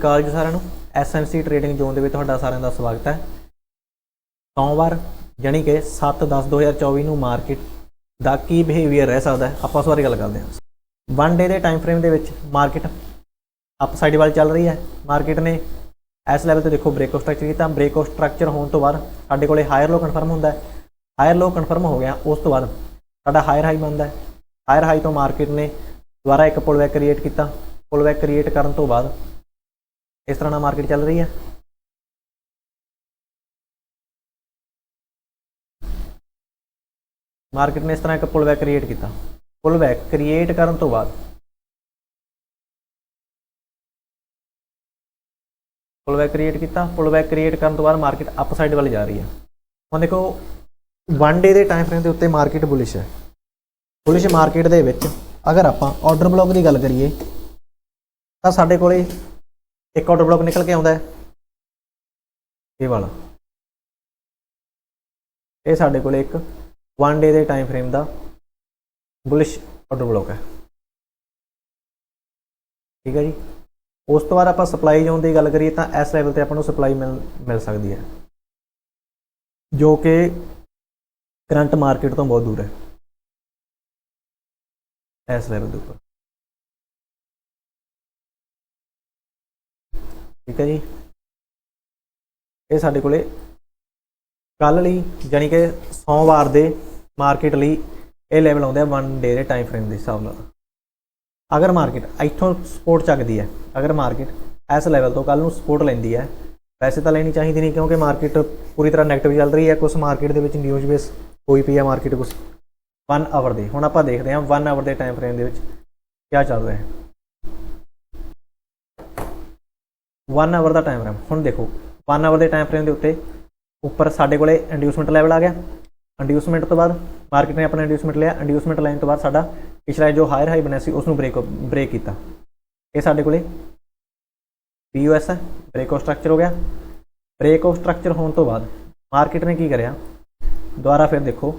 ਅਕਾਲ ਜੀ ਸਾਰਿਆਂ ਨੂੰ ਐਸਐਮਸੀ ਟ੍ਰੇਡਿੰਗ ਜ਼ੋਨ ਦੇ ਵਿੱਚ ਤੁਹਾਡਾ ਸਾਰਿਆਂ ਦਾ ਸਵਾਗਤ ਹੈ। ਸੋਮਵਾਰ ਜਾਣੀ ਕਿ 7/10/2024 ਨੂੰ ਮਾਰਕੀਟ ਦਾ ਕੀ ਬਿਹੇਵੀਅਰ ਰਹਿ ਸਕਦਾ ਹੈ, ਆਪਾਂ ਉਸ ਬਾਰੇ ਗੱਲ ਕਰਦੇ ਹਾਂ। ਵਨ ਡੇ ਦੇ ਟਾਈਮ ਫਰੇਮ ਦੇ ਵਿੱਚ ਮਾਰਕੀਟ ਅਪ ਸਾਈਡ ਵੱਲ ਚੱਲ ਰਹੀ ਹੈ। ਮਾਰਕੀਟ ਨੇ ਇਸ ਲੈਵਲ ਤੇ ਦੇਖੋ ਬ੍ਰੇਕ ਆਫ ਸਟਰਕਚਰ ਕੀਤਾ। ਬ੍ਰੇਕ ਆਫ ਸਟਰਕਚਰ ਹੋਣ ਤੋਂ ਬਾਅਦ ਸਾਡੇ ਕੋਲੇ ਹਾਇਰ ਲੋ ਕਨਫਰਮ ਹੁੰਦਾ ਹੈ। ਹਾਇਰ ਲੋ ਕਨਫਰਮ ਹੋ ਗਿਆ, ਉਸ ਤੋਂ ਬਾਅਦ ਸਾਡਾ ਹਾਇਰ ਹਾਈ ਬਣਦਾ ਹੈ। ਹਾਇਰ ਹਾਈ ਤੋਂ ਮਾਰਕੀਟ ਨੇ ਦੁਬਾਰਾ ਇੱਕ ਪੁਲਬੈਕ ਕ੍ਰੀਏਟ ਕੀਤਾ। ਪੁਲਬੈਕ ਕ੍ਰੀਏਟ ਕਰਨ ਤੋਂ ਬਾਅਦ ਇਸ ਤਰ੍ਹਾਂ ਨਾਲ ਮਾਰਕੀਟ ਚੱਲ ਰਹੀ ਹੈ? ਮਾਰਕੀਟ ਨੇ ਇਸ ਤਰ੍ਹਾਂ ਇੱਕ ਪੁਲਬੈਕ ਕ੍ਰੀਏਟ ਕੀਤਾ। ਪੁਲਬੈਕ ਕ੍ਰੀਏਟ ਕਰਨ ਤੋਂ ਬਾਅਦ। ਪੁਲਬੈਕ ਕ੍ਰੀਏਟ ਕੀਤਾ। ਪੁਲਬੈਕ ਕ੍ਰੀਏਟ ਕਰਨ ਤੋਂ ਬਾਅਦ ਮਾਰਕੀਟ ਅਪ ਸਾਈਡ ਵੱਲ ਜਾ ਰਹੀ ਹੈ। ਹੁਣ ਦੇਖੋ ਵਨ ਡੇ ਦੇ ਟਾਈਮ ਫਰੇਮ ਦੇ ਉੱਤੇ ਮਾਰਕੀਟ ਬੁਲਿਸ਼ ਹੈ। ਬੁਲਿਸ਼ ਮਾਰਕੀਟ ਦੇ ਵਿੱਚ ਅਗਰ ਆਪਾਂ ਆਰਡਰ ਬਲੌਕ ਦੀ ਗੱਲ ਕਰੀਏ, ਤਾਂ ਸਾਡੇ ਕੋਲੇ ਇੱਕ ਆਰਡਰ ਬਲੌਕ ਨਿਕਲ ਕੇ ਆਉਂਦਾ ਹੈ। ਇਹ ਵਾਲਾ। ਇਹ ਸਾਡੇ ਕੋਲੇ ਇੱਕ ਵਨ ਡੇ ਦੇ ਟਾਈਮ ਫਰੇਮ ਦਾ ਬੁਲਿਸ਼ ਆਰਡਰ ਬਲੌਕ ਹੈ। ਠੀਕ ਹੈ ਜੀ? ਉਸ ਤੋਂ ਬਾਅਦ ਆਪਾਂ ਸਪਲਾਈ ਜ਼ੋਨ ਦੀ ਗੱਲ ਕਰੀਏ ਤਾਂ ਇਸ ਲੈਵਲ ਤੇ ਆਪਾਂ ਨੂੰ ਸਪਲਾਈ ਮਿਲ ਮਿਲ ਸਕਦੀ ਹੈ। ਜੋ ਕਿ ਕਰੰਟ ਮਾਰਕੀਟ ਤੋਂ ਬਹੁਤ ਦੂਰ ਹੈ। ਇਸ ਲੈਵਲ ਦੇ ਉੱਪਰ। ਠੀਕ ਹੈ ਜੀ। ਇਹ ਸਾਡੇ ਕੋਲੇ ਕੱਲ ਲਈ ਯਾਨੀ ਕਿ ਸੋਮਵਾਰ ਦੇ ਮਾਰਕੀਟ ਲਈ ਇਹ ਲੈਵਲ ਆਉਂਦੇ ਆ 1 ਡੇ ਦੇ ਟਾਈਮ ਫਰੇਮ ਦੇ ਹਿਸਾਬ ਨਾਲ। ਅਗਰ ਮਾਰਕੀਟ ਇੱਥੋਂ ਸਪੋਰਟ ਚੱਕਦੀ ਹੈ, ਅਗਰ ਮਾਰਕੀਟ ਇਸ ਲੈਵਲ ਤੋਂ ਕੱਲ ਨੂੰ ਸਪੋਰਟ ਲੈਂਦੀ ਹੈ ਵੈਸੇ ਤਾਂ ਲੈਣੀ ਚਾਹੀਦੀ ਨਹੀਂ ਕਿਉਂਕਿ ਮਾਰਕੀਟ ਪੂਰੀ ਤਰ੍ਹਾਂ ਨੈਗੇਟਿਵ ਚੱਲ ਰਹੀ ਹੈ ਕੁਝ ਮਾਰਕੀਟ ਦੇ ਵਿੱਚ ਨਿਊਜ਼ ਬੇਸ ਹੋਈ ਪਈ ਹੈ ਮਾਰਕੀਟ ਕੁਝ 1 ਆਵਰ ਦੇ। ਹੁਣ ਆਪਾਂ ਦੇਖਦੇ ਹਾਂ 1 ਆਵਰ ਦੇ ਟਾਈਮ ਫਰੇਮ ਦੇ ਵਿੱਚ ਕੀ ਚੱਲ ਰਿਹਾ ਹੈ। 1 ਆਵਰ ਦਾ ਟਾਈਮ ਫਰੇਮ ਹੁਣ ਦੇਖੋ 1 ਆਵਰ ਦੇ ਟਾਈਮ ਫਰੇਮ ਦੇ ਉੱਤੇ ਉੱਪਰ ਸਾਡੇ ਕੋਲੇ ਇੰਡਿਊਸਮੈਂਟ ਲੈਵਲ ਆ ਗਿਆ। ਇੰਡਿਊਸਮੈਂਟ ਤੋਂ ਬਾਅਦ ਮਾਰਕੀਟ ਨੇ ਆਪਣਾ ਇੰਡਿਊਸਮੈਂਟ ਲਿਆ। ਇੰਡਿਊਸਮੈਂਟ ਲਾਈਨ ਤੋਂ ਬਾਅਦ ਸਾਡਾ ਪਿਛਲਾ ਜੋ ਹਾਇਰ ਹਾਈ ਬਣਿਆ ਸੀ ਉਸ ਨੂੰ ਬ੍ਰੇਕ ਬ੍ਰੇਕ ਕੀਤਾ। ਇਹ ਸਾਡੇ ਕੋਲੇ ਪੀਯੂਐਸ ਹੈ ਬ੍ਰੇਕ ਆਫ ਸਟਰਕਚਰ ਹੋ ਗਿਆ। ਬ੍ਰੇਕ ਆਫ ਸਟਰਕਚਰ ਹੋਣ ਤੋਂ ਬਾਅਦ ਮਾਰਕੀਟ ਨੇ ਕੀ ਕਰਿਆ? ਦੁਬਾਰਾ ਫਿਰ ਦੇਖੋ,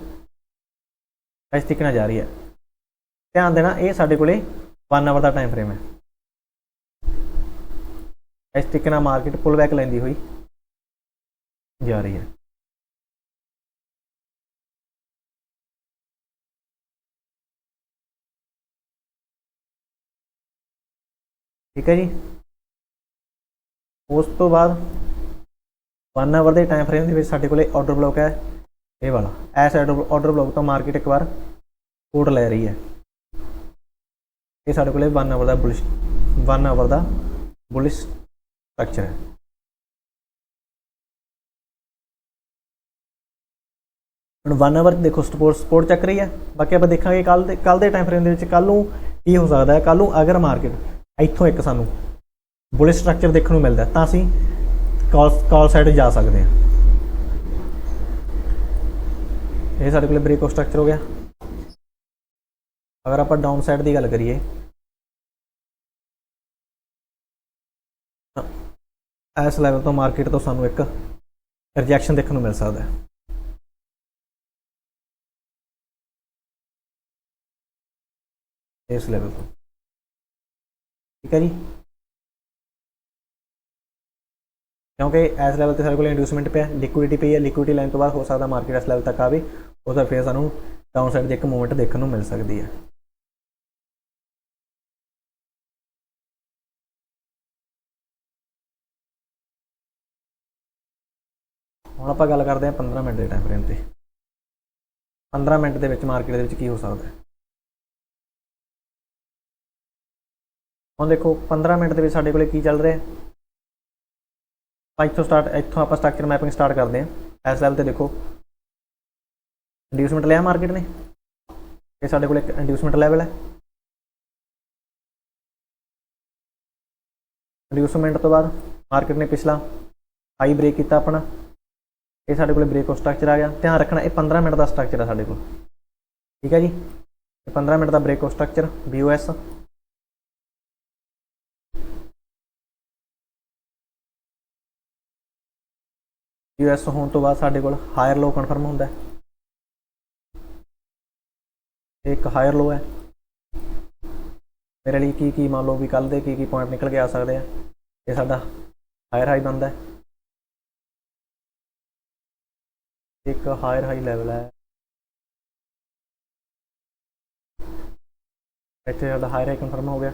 ਇਸ ਤਰੀਕੇ ਨਾਲ ਜਾ ਰਹੀ ਹੈ। ਧਿਆਨ ਦੇਣਾ, ਇਹ ਸਾਡੇ ਕੋਲੇ 1 ਆਵਰ ਦਾ ਟਾਈਮ ਫਰੇਮ ਹੈ। ਇਸ ਤਰੀਕੇ ਨਾਲ ਮਾਰਕੀਟ ਪੁੱਲ ਬੈਕ ਲੈਂਦੀ ਹੋਈ ਜਾ ਰਹੀ ਹੈ। ਠੀਕ ਹੈ ਜੀ। ਉਸ ਤੋਂ ਬਾਅਦ 1 ਆਵਰ ਦੇ ਟਾਈਮ ਫਰੇਮ ਦੇ ਵਿੱਚ ਸਾਡੇ ਕੋਲੇ ਆਰਡਰ ਬਲੌਕ ਹੈ। ਇਹ ਵਾਲਾ ਐਸ ਆਰਡਰ ਬਲੌਕ ਤੋਂ ਮਾਰਕੀਟ ਇੱਕ ਵਾਰ ਕੋਡ ਲੈ ਰਹੀ ਹੈ। ਇਹ ਸਾਡੇ ਕੋਲੇ 1 ਆਵਰ ਦਾ ਬੁਲਿਸ਼ 1 ਆਵਰ ਦਾ ਬੁਲਿਸ਼ ਸਟਰਕਚਰ ਹੁਣ 1 ਆਵਰ ਦੇਖੋ ਸਪੋਰਟ ਸਪੋਰਟ ਚੱਕ ਰਹੀ ਹੈ। ਬਾਕੀ ਆਪਾਂ ਦੇਖਾਂਗੇ ਕੱਲ ਦੇ ਕੱਲ ਦੇ ਟਾਈਮ ਫਰੇਮ ਦੇ ਵਿੱਚ ਕੱਲ ਨੂੰ ਕੀ ਹੋ ਸਕਦਾ ਹੈ। ਕੱਲ ਨੂੰ ਅਗਰ ਮਾਰਕੀਟ ਇੱਥੋਂ ਇੱਕ ਸਾਨੂੰ ਬੁਲਿਸ਼ ਸਟਰਕਚਰ ਦੇਖਣ ਨੂੰ ਮਿਲਦਾ ਤਾਂ ਅਸੀਂ ਕਾਲ ਕਾਲ ਸਾਈਡ ਜਾ ਸਕਦੇ ਹਾਂ। ਇਹ ਸਾਡੇ ਕੋਲ ਬ੍ਰੇਕ ਆਫ ਸਟਰਕਚਰ ਹੋ ਗਿਆ। ਅਗਰ ਆਪਾਂ ਡਾਊਨ ਸਾਈਡ ਦੀ ਗੱਲ ਕਰੀਏ ਇਸ ਲੈਵਲ ਤੋਂ ਮਾਰਕੀਟ ਤੋਂ ਸਾਨੂੰ ਇੱਕ ਰਿਜੈਕਸ਼ਨ ਦੇਖਣ ਨੂੰ ਮਿਲ ਸਕਦਾ ਹੈ। ਇਸ ਲੈਵਲ ਤੋਂ। ਠੀਕ ਹੈ ਜੀ? ਕਿਉਂਕਿ ਇਸ ਲੈਵਲ ਤੇ ਸਾਡੇ ਕੋਲ ਇੰਡਿਊਸਮੈਂਟ ਪਿਆ ਲਿਕੁਇਡਿਟੀ ਪਈ ਹੈ ਲਿਕੁਇਡਿਟੀ ਲਾਈਨ ਤੋਂ ਬਾਅਦ ਹੋ ਸਕਦਾ ਮਾਰਕੀਟ ਇਸ ਲੈਵਲ ਤੱਕ ਆਵੇ, ਉਸ ਦਾ ਫਿਰ ਸਾਨੂੰ ਡਾਊਨ ਸਾਈਡ ਦੇ ਇੱਕ ਮੂਵਮੈਂਟ ਦੇਖਣ ਨੂੰ ਮਿਲ ਸਕਦੀ ਹੈ। ਹੁਣ ਆਪਾਂ ਗੱਲ ਕਰਦੇ ਹਾਂ 15 ਮਿੰਟ ਦੇ ਟਾਈਮ ਫਰੇਮ ਤੇ। 15 ਮਿੰਟ ਦੇ ਵਿੱਚ ਮਾਰਕੀਟ ਦੇ ਵਿੱਚ ਕੀ ਹੋ ਸਕਦਾ ਹੈ? ਹੁਣ ਦੇਖੋ 15 ਮਿੰਟ ਦੇ ਵਿੱਚ ਸਾਡੇ ਕੋਲੇ ਕੀ ਚੱਲ ਰਿਹਾ ਹੈ? ਇੱਥੋਂ ਸਟਾਰਟ ਇੱਥੋਂ ਆਪਾਂ ਸਟਰਕਚਰ ਮੈਪਿੰਗ ਸਟਾਰਟ ਕਰਦੇ ਹਾਂ। ਇਸ ਲੈਵਲ ਤੇ ਦੇਖੋ। ਇੰਡਿਊਸਮੈਂਟ ਲਿਆ ਮਾਰਕੀਟ ਨੇ। ਇਹ ਸਾਡੇ ਕੋਲ ਇੱਕ ਇੰਡਿਊਸਮੈਂਟ ਲੈਵਲ ਹੈ। ਇੰਡਿਊਸਮੈਂਟ ਤੋਂ ਬਾਅਦ ਮਾਰਕੀਟ ਨੇ ਪਿਛਲਾ ਹਾਈ ਬ੍ਰੇਕ ਕੀਤਾ ਆਪਣਾ। ਇਹ ਸਾਡੇ ਕੋਲ ਬ੍ਰੇਕ ਆਫ ਸਟਰਕਚਰ ਆ ਗਿਆ। ਧਿਆਨ ਰੱਖਣਾ, ਇਹ 15 ਮਿੰਟ ਦਾ ਸਟਰਕਚਰ ਹੈ ਸਾਡੇ ਕੋਲ। ਠੀਕ ਹੈ ਜੀ? ਇਹ 15 minute the break of structure BOS US ਹੋਣ ਤੋਂ ਬਾਅਦ ਸਾਡੇ ਕੋਲ ਹਾਇਰ ਲੋ ਕਨਫਰਮ ਹੁੰਦਾ ਹੈ। ਇੱਕ ਹਾਇਰ ਲੋ ਹੈ। ਮੇਰੇ ਲਈ ਕੀ ਕੀ ਮੰਨ ਲਓ ਵੀ ਕੱਲ ਦੇ ਕੀ ਕੀ ਪੁਆਇੰਟ ਨਿਕਲ ਕੇ ਆ ਸਕਦੇ ਆ। ਇਹ ਸਾਡਾ ਹਾਇਰ ਹਾਈ ਬਣਦਾ ਹੈ। ਇੱਕ ਹਾਇਰ ਹਾਈ ਲੈਵਲ ਹੈ। ਇੱਥੇ ਸਾਡਾ ਹਾਇਰ ਹਾਈ ਕਨਫਰਮ ਹੋ ਗਿਆ।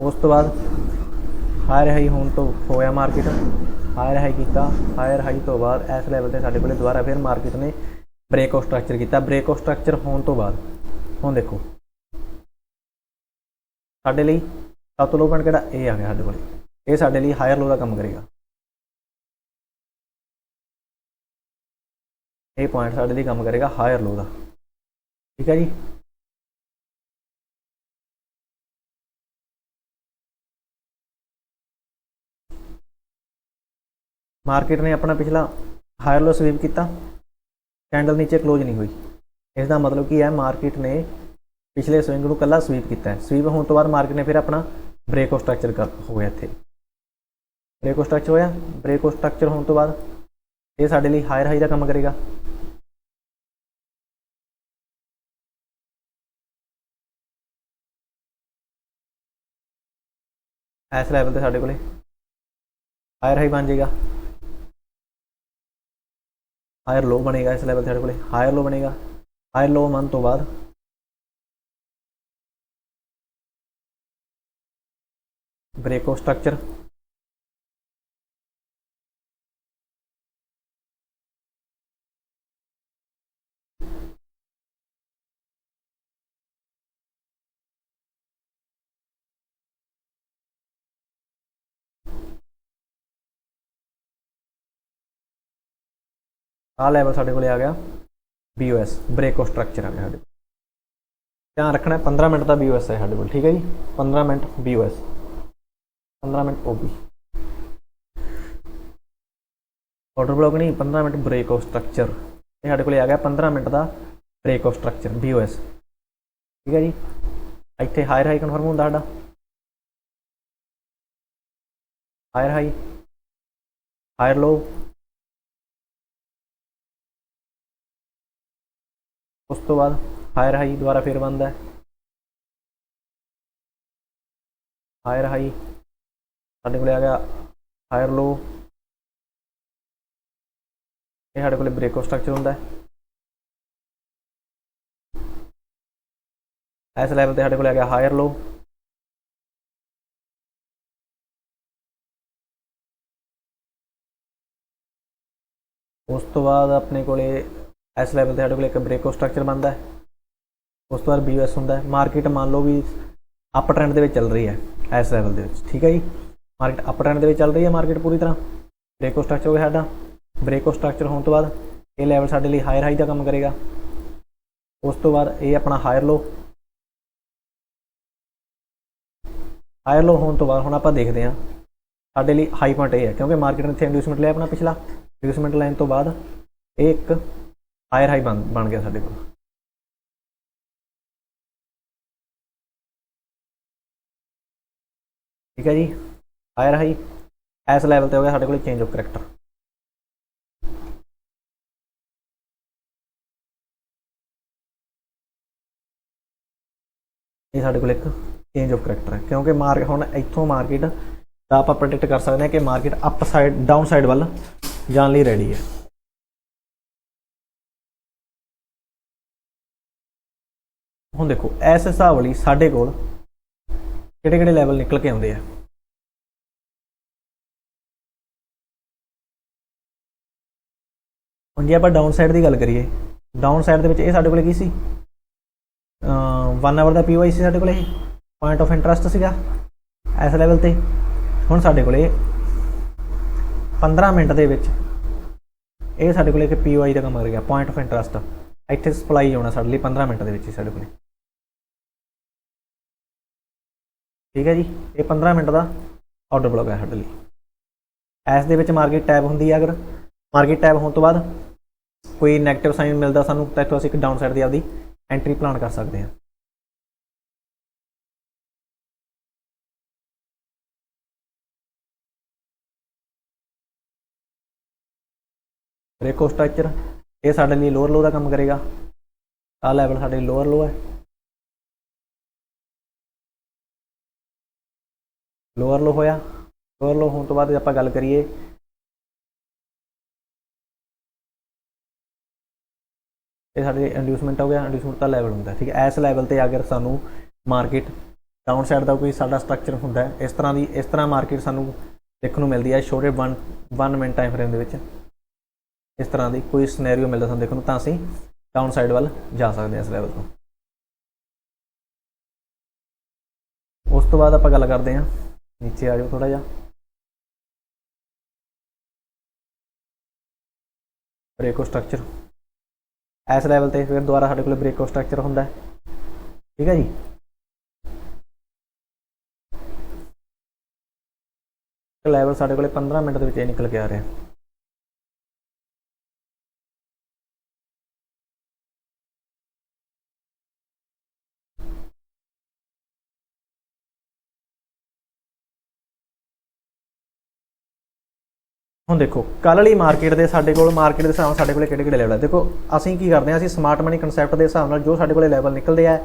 ਉਸ ਤੋਂ ਬਾਅਦ ਹਾਇਰ ਹਾਈ ਹੋਣ ਤੋਂ ਹੋਇਆ ਮਾਰਕੀਟ ਹਾਇਰ ਹਾਈ ਕੀਤਾ। ਹਾਇਰ ਹਾਈ ਤੋਂ ਬਾਅਦ ਇਸ ਲੈਵਲ ਤੇ ਸਾਡੇ ਕੋਲੇ ਦੁਬਾਰਾ ਫਿਰ ਮਾਰਕੀਟ ਨੇ ਬ੍ਰੇਕ ਆਫ ਸਟਰਕਚਰ ਕੀਤਾ। ਬ੍ਰੇਕ ਆਫ ਸਟਰਕਚਰ ਹੋਣ ਤੋਂ ਬਾਅਦ। ਹੁਣ ਦੇਖੋ। ਸਾਡੇ ਲਈ ਸਭ ਤੋਂ ਲੋ ਪੁਆਇੰਟ ਕਿਹੜਾ? ਇਹ ਆ ਗਿਆ ਸਾਡੇ ਕੋਲ। ਇਹ ਸਾਡੇ ਲਈ ਹਾਇਰ ਲੋ ਦਾ ਕੰਮ ਕਰੇਗਾ। ਇਹ ਪੁਆਇੰਟ ਸਾਡੇ ਲਈ ਕੰਮ ਕਰੇਗਾ ਹਾਇਰ ਲੋ ਦਾ। ਠੀਕ ਹੈ ਜੀ? ਮਾਰਕੀਟ ਨੇ ਆਪਣਾ ਪਿਛਲਾ ਹਾਇਰ ਲੋ ਸਵੀਪ ਕੀਤਾ। ਕੈਂਡਲ ਨੀਚੇ ਕਲੋਜ਼ ਨਹੀਂ ਹੋਈ। ਇਸ ਦਾ ਮਤਲਬ ਕੀ ਹੈ? ਮਾਰਕੀਟ ਨੇ ਪਿਛਲੇ ਸਵਿੰਗ ਨੂੰ ਕੱਲਾ ਸਵੀਪ ਕੀਤਾ ਹੈ। ਸਵੀਪ ਹੋਣ ਤੋਂ ਬਾਅਦ ਮਾਰਕੀਟ ਨੇ ਫਿਰ ਆਪਣਾ ਬ੍ਰੇਕ ਆਫ ਸਟਰਕਚਰ ਹੋ ਗਿਆ ਇੱਥੇ। ਬ੍ਰੇਕ ਆਫ ਸਟਰਕਚਰ ਹੋਇਆ। ਬ੍ਰੇਕ ਆਫ ਸਟਰਕਚਰ ਹੋਣ ਤੋਂ ਬਾਅਦ ਇਹ ਸਾਡੇ ਲਈ ਹਾਇਰ ਹਾਈ ਦਾ ਕੰਮ ਕਰੇਗਾ। ਇਸ ਲੈਵਲ ਤੇ ਸਾਡੇ ਕੋਲੇ ਹਾਇਰ ਹਾਈ ਬਣ ਜਾਏਗਾ। ਹਾਇਰ ਲੋ ਬਣੇਗਾ ਇਸ ਲੈਵਲ ਤੇ ਸਾਡੇ ਕੋਲੇ। ਹਾਇਰ ਲੋ ਬਣੇਗਾ। ਹਾਇਰ ਲੋ ਮੰਨ ਤੋਂ ਬਾਅਦ ਬ੍ਰੇਕ ਆਫ ਸਟਰਕਚਰ ਆਹ ਲੈਵਲ ਸਾਡੇ ਕੋਲੇ ਆ ਗਿਆ BOS ਬ੍ਰੇਕ ਆਫ ਸਟਰਕਚਰ ਆ ਗਿਆ ਸਾਡੇ ਕੋਲ। ਧਿਆਨ ਰੱਖਣਾ ਹੈ 15 ਮਿੰਟ ਦਾ BOS ਹੈ ਸਾਡੇ ਕੋਲ ਠੀਕ ਹੈ ਜੀ 15 minute BOS 15 minute OB order block ਨਹੀਂ 15 ਮਿੰਟ ਬ੍ਰੇਕ ਆਫ ਸਟਰਕਚਰ ਇਹ ਸਾਡੇ ਕੋਲੇ ਆ ਗਿਆ 15 ਮਿੰਟ ਦਾ ਬ੍ਰੇਕ ਆਫ ਸਟਰਕਚਰ BOS ਠੀਕ ਹੈ ਜੀ? ਇੱਥੇ ਹਾਇਰ ਹਾਈ ਕਨਫਰਮ ਹੁੰਦਾ ਸਾਡਾ। ਹਾਇਰ ਹਾਈ ਹਾਇਰ ਲੋ ਉਸ ਤੋਂ ਬਾਅਦ ਹਾਇਰ ਹਾਈ ਦੁਬਾਰਾ ਫੇਰ ਬੰਦ ਹੈ। ਹਾਇਰ ਹਾਈ ਸਾਡੇ ਕੋਲੇ ਆ ਗਿਆ ਹਾਇਰ ਲੋ ਇਹ ਸਾਡੇ ਕੋਲੇ ਬ੍ਰੇਕ ਆਫ ਸਟਰਕਚਰ ਹੁੰਦਾ ਹੈ। ਇਸ ਲੈਵਲ ਤੇ ਸਾਡੇ ਕੋਲੇ ਆ ਗਿਆ ਹਾਇਰ ਲੋ ਉਸ ਤੋਂ ਬਾਅਦ ਆਪਣੇ ਕੋਲੇ ਇਸ ਲੈਵਲ ਤੇ ਸਾਡੇ ਕੋਲ ਇੱਕ ਬ੍ਰੇਕ ਆਫ ਸਟਰਕਚਰ ਬਣਦਾ ਹੈ। ਉਸ ਤੋਂ ਬਾਅਦ BOS ਹੁੰਦਾ ਹੈ। ਮਾਰਕੀਟ ਮੰਨ ਲਓ ਵੀ ਅਪ ਟ੍ਰੈਂਡ ਦੇ ਵਿੱਚ ਚੱਲ ਰਹੀ ਹੈ ਇਸ ਲੈਵਲ ਦੇ ਵਿੱਚ। ਠੀਕ ਹੈ ਜੀ? ਮਾਰਕੀਟ ਅਪ ਟ੍ਰੈਂਡ ਦੇ ਵਿੱਚ ਚੱਲ ਰਹੀ ਹੈ ਮਾਰਕੀਟ ਪੂਰੀ ਤਰ੍ਹਾਂ। ਬ੍ਰੇਕ ਆਫ ਸਟਰਕਚਰ ਹੋ ਗਿਆ ਸਾਡਾ। ਬ੍ਰੇਕ ਆਫ ਸਟਰਕਚਰ ਹੋਣ ਤੋਂ ਬਾਅਦ ਇਹ ਲੈਵਲ ਸਾਡੇ ਲਈ ਹਾਇਰ ਹਾਈ ਦਾ ਕੰਮ ਕਰੇਗਾ। ਉਸ ਤੋਂ ਬਾਅਦ ਇਹ ਆਪਣਾ ਹਾਇਰ ਲੋ ਹਾਇਰ ਲੋ ਹੋਣ ਤੋਂ ਬਾਅਦ ਹੁਣ ਆਪਾਂ ਦੇਖਦੇ ਹਾਂ। ਸਾਡੇ ਲਈ ਹਾਈ ਪੁਆਇੰਟ ਇਹ ਹੈ, ਕਿਉਂਕਿ ਮਾਰਕੀਟ ਨੇ ਇੱਥੇ ਇੰਡਿਊਸਮੈਂਟ ਲਿਆ ਆਪਣਾ ਪਿਛਲਾ। ਇੰਡਿਊਸਮੈਂਟ ਲਾਈਨ ਤੋਂ ਬਾਅਦ ਇਹ ਇੱਕ ਹਾਇਰ ਹਾਈ ਬਣ ਬਣ ਗਿਆ ਸਾਡੇ ਕੋਲ। ਠੀਕ ਹੈ ਜੀ। ਹਾਇਰ ਹਾਈ ਇਸ ਲੈਵਲ ਤੇ ਹੋ ਗਿਆ ਸਾਡੇ ਕੋਲ ਚੇਂਜ ਆਫ ਕਰੈਕਟਰ ਇਹ ਸਾਡੇ ਕੋਲ ਇੱਕ ਚੇਂਜ ਆਫ ਕਰੈਕਟਰ ਹੈ। ਕਿਉਂਕਿ ਮਾਰਕੀਟ ਹੁਣ ਇੱਥੋਂ ਮਾਰਕੀਟ ਦਾ ਆਪਾਂ ਪ੍ਰੈਡਿਕਟ ਕਰ ਸਕਦੇ ਹਾਂ ਕਿ market upside downside ਵੱਲ ਜਾਣ ਲਈ ਰੈਡੀ ਹੈ। ਹੁਣ ਦੇਖੋ, ਇਸ ਹਿਸਾਬ ਲਈ ਸਾਡੇ ਕੋਲ ਕਿਹੜੇ ਕਿਹੜੇ ਲੈਵਲ ਨਿਕਲ ਕੇ ਆਉਂਦੇ ਆ। ਹੁਣ ਜੇ ਆਪਾਂ ਡਾਊਨ ਸਾਈਡ ਦੀ ਗੱਲ ਕਰੀਏ ਡਾਊਨ ਸਾਈਡ ਦੇ ਵਿੱਚ ਇਹ ਸਾਡੇ ਕੋਲੇ ਕੀ ਸੀ? 1 ਆਵਰ ਦਾ ਪੀਵਾਈ ਸੀ ਸਾਡੇ ਕੋਲੇ ਪੁਆਇੰਟ ਆਫ ਇੰਟਰਸਟ ਸੀਗਾ ਇਸ ਲੈਵਲ ਤੇ। ਹੁਣ ਸਾਡੇ ਕੋਲੇ 15 ਮਿੰਟ ਦੇ ਵਿੱਚ ਇਹ ਸਾਡੇ ਕੋਲੇ ਇੱਕ ਪੀਵਾਈ ਦਾ ਕੰਮ ਕਰ ਗਿਆ ਪੁਆਇੰਟ ਆਫ ਇੰਟਰਸਟ ਇੱਥੇ ਸਪਲਾਈ ਆਉਣਾ ਸਾਡੇ ਲਈ 15 ਮਿੰਟ ਦੇ ਵਿੱਚ ਹੀ ਸਾਡੇ ਕੋਲੇ। ਠੀਕ ਹੈ ਜੀ, ਇਹ 15 ਮਿੰਟ ਦਾ ਆਰਡਰ ਬਲੌਕ ਹੈ ਸਾਡੇ ਲਈ। ਐਸ ਦੇ ਵਿੱਚ ਮਾਰਕੀਟ ਟੈਬ ਹੁੰਦੀ ਹੈ ਅਗਰ। ਮਾਰਕੀਟ ਟੈਬ ਹੋਣ ਤੋਂ ਬਾਅਦ ਕੋਈ 네ਗੇਟਿਵ ਸਾਈਨ ਮਿਲਦਾ ਸਾਨੂੰ, ਤਾਂ ਇੱਥੋਂ ਅਸੀਂ ਇੱਕ ਡਾਊਨ ਸਾਈਡ ਦੀ ਆਪਦੀ ਐਂਟਰੀ ਪਲਾਨ ਕਰ ਸਕਦੇ ਹਾਂ। ਬ੍ਰੇਕ ਆਫ ਇਹ ਸਾਡੇ ਲਈ ਲੋਅਰ ਲੋ ਦਾ ਕੰਮ ਕਰੇਗਾ। ਆ ਲੈਵਲ ਸਾਡੇ ਲਈ ਲੋਅਰ ਲੋ ਹੈ। ਲੋਅਰ ਲੋ ਹੋਇਆ। ਲੋਅਰ ਲੋ ਹੋਣ ਤੋਂ ਬਾਅਦ ਆਪਾਂ ਗੱਲ ਕਰੀਏ ਇਹ ਸਾਡੇ ਇੰਡਿਊਸਮੈਂਟ ਹੋ ਗਿਆ ਇੰਡਿਊਸਮੈਂਟ ਦਾ ਲੈਵਲ ਹੁੰਦਾ ਠੀਕ ਹੈ। ਇਸ ਲੈਵਲ ਤੇ ਅਗਰ ਸਾਨੂੰ ਮਾਰਕੀਟ ਡਾਊਨ ਸਾਈਡ ਦਾ ਕੋਈ ਸਾਡਾ ਸਟਰਕਚਰ ਹੁੰਦਾ ਹੈ, ਇਸ ਤਰ੍ਹਾਂ ਦੀ, ਇਸ ਤਰ੍ਹਾਂ ਮਾਰਕੀਟ ਸਾਨੂੰ ਦੇਖਣ ਨੂੰ ਮਿਲਦੀ ਹੈ ਛੋਟੇ 1 1 ਮਿੰਟ ਟਾਈਮ ਫਰੇਮ ਦੇ ਵਿੱਚ ਇਸ ਤਰ੍ਹਾਂ ਦੀ ਕੋਈ ਸਿਨੈਰੀਓ ਮਿਲਦਾ ਸਾਨੂੰ ਦੇਖਣ ਨੂੰ, ਤਾਂ ਅਸੀਂ ਡਾਊਨ ਸਾਈਡ ਵੱਲ ਜਾ ਸਕਦੇ ਹਾਂ ਇਸ ਲੈਵਲ ਤੋਂ। ਉਸ ਤੋਂ ਬਾਅਦ ਆਪਾਂ ਗੱਲ ਕਰਦੇ ਹਾਂ, ਨੀਚੇ ਆ ਜਾਓ ਥੋੜਾ ਜਿਹਾ। ਬ੍ਰੇਕੋ ਸਟਰਕਚਰ ਇਸ ਲੈਵਲ ਤੇ ਫਿਰ ਦੁਬਾਰਾ ਸਾਡੇ ਕੋਲ ਬ੍ਰੇਕੋ ਸਟਰਕਚਰ ਹੁੰਦਾ ਹੈ। ਠੀਕ ਹੈ ਜੀ? ਲੈਵਲ ਸਾਡੇ ਕੋਲੇ 15 ਮਿੰਟ ਦੇ ਵਿੱਚ ਇਹ ਨਿਕਲ ਕੇ ਆ ਰਿਹਾ। ਹੁਣ ਦੇਖੋ, ਕੱਲ੍ਹ ਵਾਲੀ ਮਾਰਕੀਟ ਦੇ ਸਾਡੇ ਕੋਲ ਮਾਰਕੀਟ ਦੇ ਹਿਸਾਬ ਨਾਲ ਸਾਡੇ ਕੋਲੇ ਕਿਹੜੇ ਕਿਹੜੇ ਲੈਵਲ ਹੈ ਦੇਖੋ, ਅਸੀਂ ਕੀ ਕਰਦੇ ਹਾਂ, ਅਸੀਂ ਸਮਾਰਟ ਮਨੀ ਕਨਸੈਪਟ ਦੇ ਹਿਸਾਬ ਨਾਲ ਜੋ ਸਾਡੇ ਕੋਲੇ ਲੈਵਲ ਨਿਕਲਦੇ ਆ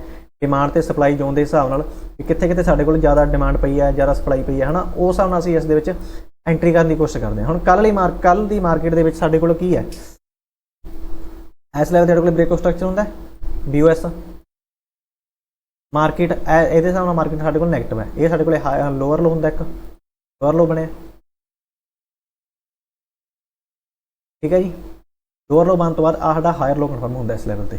ਡਿਮਾਂਡ ਤੇ ਸਪਲਾਈ ਜ਼ੋਨ ਦੇ ਹਿਸਾਬ ਨਾਲ ਕਿੱਥੇ ਕਿੱਥੇ ਸਾਡੇ ਕੋਲ ਜ਼ਿਆਦਾ ਡਿਮਾਂਡ ਪਈ ਹੈ ਜ਼ਿਆਦਾ ਸਪਲਾਈ ਪਈ ਹੈ ਹਨਾ? ਉਸ ਹਿਸਾਬ ਨਾਲ ਅਸੀਂ ਇਸ ਦੇ ਵਿੱਚ ਐਂਟਰੀ ਕਰਨ ਦੀ ਕੋਸ਼ਿਸ਼ ਕਰਦੇ ਹਾਂ। ਹੁਣ ਕੱਲ੍ਹ ਵਾਲੀ ਮਾਰਕ ਕੱਲ੍ਹ ਦੀ ਮਾਰਕੀਟ ਦੇ ਵਿੱਚ ਸਾਡੇ ਕੋਲ ਕੀ ਹੈ ਇਸ ਲੈਵਲ ਤੇ ਸਾਡੇ ਕੋਲ ਬ੍ਰੇਕ ਸਟਰਕਚਰ ਹੁੰਦਾ ਹੈ BOS ਮਾਰਕੀਟ ਇਹਦੇ ਹਿਸਾਬ ਨਾਲ ਮਾਰਕੀਟ ਸਾਡੇ ਕੋਲ ਨੈਗੇਟਿਵ ਹੈ। ਇਹ ਸਾਡੇ ਕੋਲੇ ਲੋਅਰ ਲੋ ਹੁੰਦਾ ਇੱਕ ਲੋਅਰ ਲੋ ਬਣਿਆ। ਠੀਕ ਹੈ ਜੀ? ਲੋਅਰ ਲੋ ਬਣ ਤੋਂ ਬਾਅਦ ਆਹ ਸਾਡਾ ਹਾਇਰ ਲੋ ਕਨਫਰਮ ਹੁੰਦਾ ਇਸ ਲੈਵਲ ਤੇ।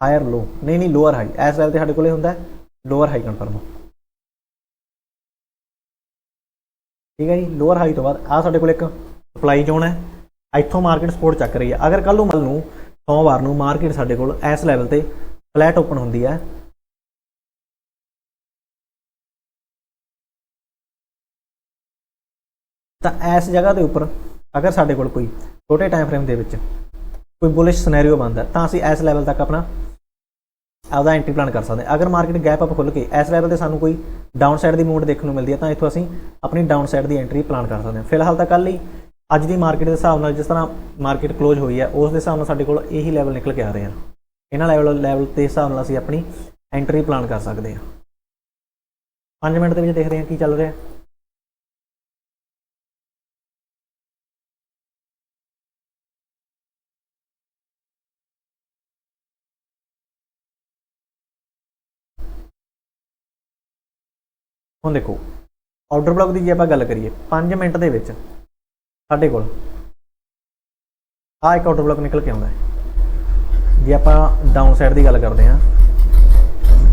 ਹਾਇਰ ਲੋ ਨਹੀਂ ਨਹੀਂ ਲੋਅਰ ਹਾਈ ਇਸ ਲੈਵਲ ਤੇ ਸਾਡੇ ਕੋਲੇ ਹੁੰਦਾ ਲੋਅਰ ਹਾਈ ਕਨਫਰਮ ਠੀਕ ਹੈ ਜੀ? ਲੋਅਰ ਹਾਈ ਤੋਂ ਬਾਅਦ ਆਹ ਸਾਡੇ ਕੋਲ ਇੱਕ ਸਪਲਾਈ ਜ਼ੋਨ ਹੈ। ਇੱਥੋਂ ਮਾਰਕੀਟ ਸਪੋਰਟ ਚੱਕ ਰਹੀ ਹੈ। ਅਗਰ ਕੱਲ ਨੂੰ ਮਲ ਨੂੰ ਸੋਮਵਾਰ ਨੂੰ ਮਾਰਕੀਟ ਸਾਡੇ ਕੋਲ ਇਸ ਲੈਵਲ ਤੇ ਫਲੈਟ ਓਪਨ ਹੁੰਦੀ ਹੈ। ਤਾਂ ਇਸ ਜਗ੍ਹਾ ਦੇ ਉੱਪਰ ਅਗਰ ਸਾਡੇ ਕੋਲ ਕੋਈ ਛੋਟੇ ਟਾਈਮ ਫਰੇਮ ਦੇ ਵਿੱਚ ਕੋਈ ਬੁਲਿਸ਼ ਸਿਨੈਰੀਓ ਬਣਦਾ, ਤਾਂ ਅਸੀਂ ਇਸ ਲੈਵਲ ਤੱਕ ਆਪਣਾ ਆਪਦਾ ਐਂਟਰੀ ਪਲਾਨ ਕਰ ਸਕਦੇ ਹਾਂ। ਅਗਰ ਮਾਰਕੀਟ ਗੈਪ ਅਪ ਖੁੱਲ ਕੇ ਇਸ ਲੈਵਲ ਤੇ ਸਾਨੂੰ ਕੋਈ ਡਾਊਨ ਸਾਈਡ ਦੀ ਮੂਡ ਦੇਖਣ ਨੂੰ ਮਿਲਦੀ ਹੈ, ਤਾਂ ਇੱਥੋਂ ਅਸੀਂ ਆਪਣੀ ਡਾਊਨ ਸਾਈਡ ਦੀ ਐਂਟਰੀ ਪਲਾਨ ਕਰ ਸਕਦੇ ਹਾਂ। ਫਿਲਹਾਲ ਤਾਂ ਕੱਲ ਲਈ ਅੱਜ ਦੀ ਮਾਰਕੀਟ ਦੇ ਹਿਸਾਬ ਨਾਲ ਜਿਸ ਤਰ੍ਹਾਂ ਮਾਰਕੀਟ ਕਲੋਜ਼ ਹੋਈ ਹੈ, ਉਸ ਦੇ ਹਿਸਾਬ ਨਾਲ ਸਾਡੇ ਕੋਲ ਇਹੀ ਲੈਵਲ ਨਿਕਲ ਕੇ ਆ ਰਹੇ ਹਨ। ਇਹਨਾਂ ਲੈਵਲ ਲੈਵਲ ਦੇ ਹਿਸਾਬ ਨਾਲ ਅਸੀਂ ਆਪਣੀ ਐਂਟਰੀ ਪਲਾਨ ਕਰ ਸਕਦੇ ਹਾਂ। 5 ਮਿੰਟ ਦੇ ਵਿੱਚ ਦੇਖਦੇ ਹਾਂ ਕੀ ਚੱਲ ਰਿਹਾ। ਹੁਣ ਦੇਖੋ ਆਊਟਰ ਬਲੌਕ ਦੀ ਜੇ ਆਪਾਂ ਗੱਲ ਕਰੀਏ 5 ਮਿੰਟ ਦੇ ਵਿੱਚ, ਸਾਡੇ ਕੋਲ ਆ ਇੱਕ ਆਊਟਰ ਬਲੌਕ ਨਿਕਲ ਕੇ ਆਉਂਦਾ ਹੈ। ਜੇ ਆਪਾਂ ਡਾਊਨ ਸਾਈਡ ਦੀ ਗੱਲ ਕਰਦੇ ਹਾਂ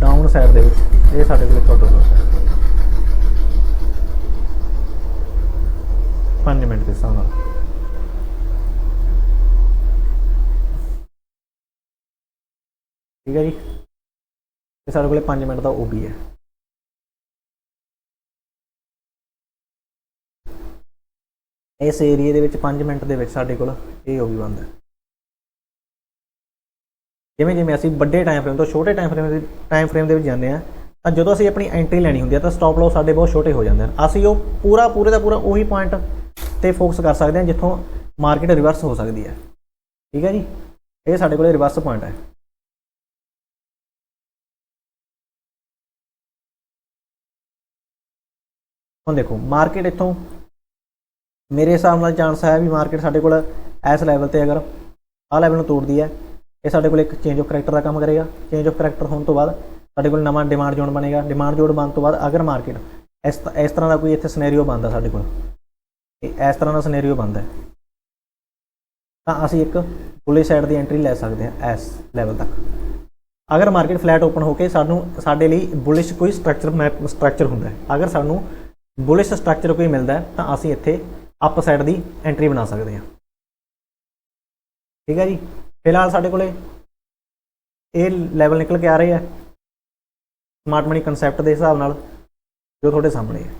ਡਾਊਨ ਸਾਈਡ ਦੇ ਵਿੱਚ, ਇਹ ਸਾਡੇ ਕੋਲ ਇੱਕ ਆਊਟਰ ਬਲੌਕ ਹੈ। 5 ਮਿੰਟ ਦੇ ਹਿਸਾਬ ਨਾਲ। ਠੀਕ ਹੈ ਜੀ? ਇਹ ਸਾਡੇ ਕੋਲੇ 5 ਮਿੰਟ ਦਾ OB ਹੈ। ਇਸ ਏਰੀਏ ਦੇ ਵਿੱਚ 5 ਮਿੰਟ ਦੇ ਵਿੱਚ ਸਾਡੇ ਕੋਲ ਇਹ OB ਬਣਦਾ ਹੈ। ਜਿਵੇਂ ਜਿਵੇਂ ਅਸੀਂ ਵੱਡੇ ਟਾਈਮ ਫਰੇਮ ਤੋਂ ਛੋਟੇ ਟਾਈਮ ਫਰੇਮ ਦੇ ਟਾਈਮ ਫਰੇਮ ਦੇ ਵਿੱਚ ਜਾਂਦੇ ਆ ਤਾਂ ਜਦੋਂ ਅਸੀਂ ਆਪਣੀ ਐਂਟਰੀ ਲੈਣੀ ਹੁੰਦੀ ਹੈ, ਤਾਂ ਸਟਾਪ ਲਾਸ ਸਾਡੇ ਬਹੁਤ ਛੋਟੇ ਹੋ ਜਾਂਦੇ ਹਨ। ਅਸੀਂ ਉਹ ਪੂਰਾ ਪੂਰੇ ਦਾ ਪੂਰਾ ਉਹੀ ਪੁਆਇੰਟ ਤੇ ਫੋਕਸ ਕਰ ਸਕਦੇ ਹਾਂ ਜਿੱਥੋਂ ਮਾਰਕੀਟ ਰਿਵਰਸ ਹੋ ਸਕਦੀ ਹੈ। ਠੀਕ ਹੈ ਜੀ? ਇਹ ਸਾਡੇ ਕੋਲੇ ਰਿਵਰਸ ਪੁਆਇੰਟ ਹੈ। ਹੁਣ ਦੇਖੋ ਮਾਰਕੀਟ ਇੱਥੋਂ ਮੇਰੇ ਹਿਸਾਬ ਨਾਲ ਚਾਂਸ ਹੈ ਵੀ ਮਾਰਕੀਟ ਸਾਡੇ ਕੋਲ ਇਸ ਲੈਵਲ ਤੇ ਅਗਰ ਆਹ ਲੈਵਲ ਨੂੰ ਤੋੜਦੀ ਹੈ, ਇਹ ਸਾਡੇ ਕੋਲ ਇੱਕ ਚੇਂਜ ਆਫ ਕਰੈਕਟਰ ਦਾ ਕੰਮ ਕਰੇਗਾ। ਚੇਂਜ ਆਫ ਕਰੈਕਟਰ ਹੋਣ ਤੋਂ ਬਾਅਦ ਸਾਡੇ ਕੋਲ ਨਵਾਂ ਡਿਮਾਂਡ ਜ਼ੋਨ ਬਣੇਗਾ। ਡਿਮਾਂਡ ਜ਼ੋਨ ਬਣਨ ਤੋਂ ਬਾਅਦ ਅਗਰ ਮਾਰਕੀਟ ਇਸ ਤ- ਇਸ ਤਰ੍ਹਾਂ ਦਾ ਕੋਈ ਇੱਥੇ ਸਿਨੈਰੀਓ ਬਣਦਾ ਸਾਡੇ ਕੋਲ ਇਹ ਇਸ ਤਰ੍ਹਾਂ ਦਾ ਸਿਨੈਰੀਓ ਬਣਦਾ ਤਾਂ ਅਸੀਂ ਇੱਕ ਬੁਲਿਸ਼ ਸਾਈਡ ਦੀ ਐਂਟਰੀ ਲੈ ਸਕਦੇ ਹਾਂ ਇਸ ਲੈਵਲ ਤੱਕ। ਅਗਰ ਮਾਰਕੀਟ ਫਲੈਟ ਓਪਨ ਹੋ ਕੇ ਸਾਨੂੰ, ਸਾਡੇ ਲਈ ਬੁਲਿਸ਼ ਕੋਈ ਸਟਰਕਚਰ ਮੈਪ ਸਟਰਕਚਰ ਹੁੰਦਾ ਹੈ। ਅਗਰ ਸਾਨੂੰ ਬੁਲਿਸ਼ ਸਟਰਕਚਰ ਕੋਈ ਮਿਲਦਾ ਹੈ, ਤਾਂ ਅਸੀਂ ਇੱਥੇ ਅਪ ਸਾਈਡ ਦੀ ਐਂਟਰੀ ਬਣਾ ਸਕਦੇ ਹਾਂ। ਠੀਕ ਹੈ ਜੀ? ਫਿਲਹਾਲ ਸਾਡੇ ਕੋਲੇ ਇਹ ਲੈਵਲ ਨਿਕਲ ਕੇ ਆ ਰਹੇ ਆ। ਸਮਾਰਟ ਮਨੀ ਕਨਸੈਪਟ ਦੇ ਹਿਸਾਬ ਨਾਲ ਜੋ ਤੁਹਾਡੇ ਸਾਹਮਣੇ ਹੈ।